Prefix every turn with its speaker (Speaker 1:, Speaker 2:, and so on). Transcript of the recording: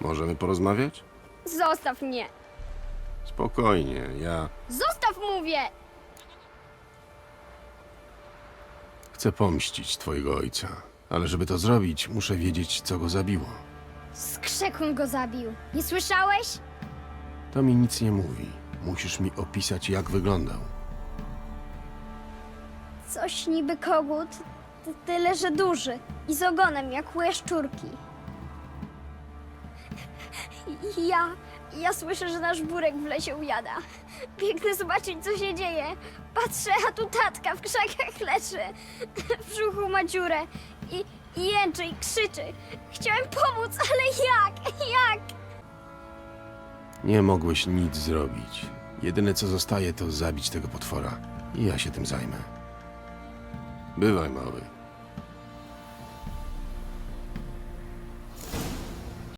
Speaker 1: Możemy porozmawiać?
Speaker 2: Zostaw mnie!
Speaker 1: Spokojnie, ja
Speaker 2: Zostaw, mówię!
Speaker 1: chcę pomścić twojego ojca. Ale żeby to zrobić, muszę wiedzieć, co go zabiło.
Speaker 2: Skrzekun go zabił. Nie słyszałeś?
Speaker 1: To mi nic nie mówi. Musisz mi opisać, jak wyglądał.
Speaker 2: Coś niby kogut, ty- tyle że duży i z ogonem jak u jaszczurki. Ja, ja słyszę, że nasz burek w lesie ujada. Biegnę zobaczyć, co się dzieje. Patrzę, a tu tatka w krzakach leży. W brzuchu ma dziurę i, i jęczy i krzyczy. Chciałem pomóc, ale jak? Jak?
Speaker 1: Nie mogłeś nic zrobić. Jedyne, co zostaje, to zabić tego potwora. I ja się tym zajmę. Bywaj, mały.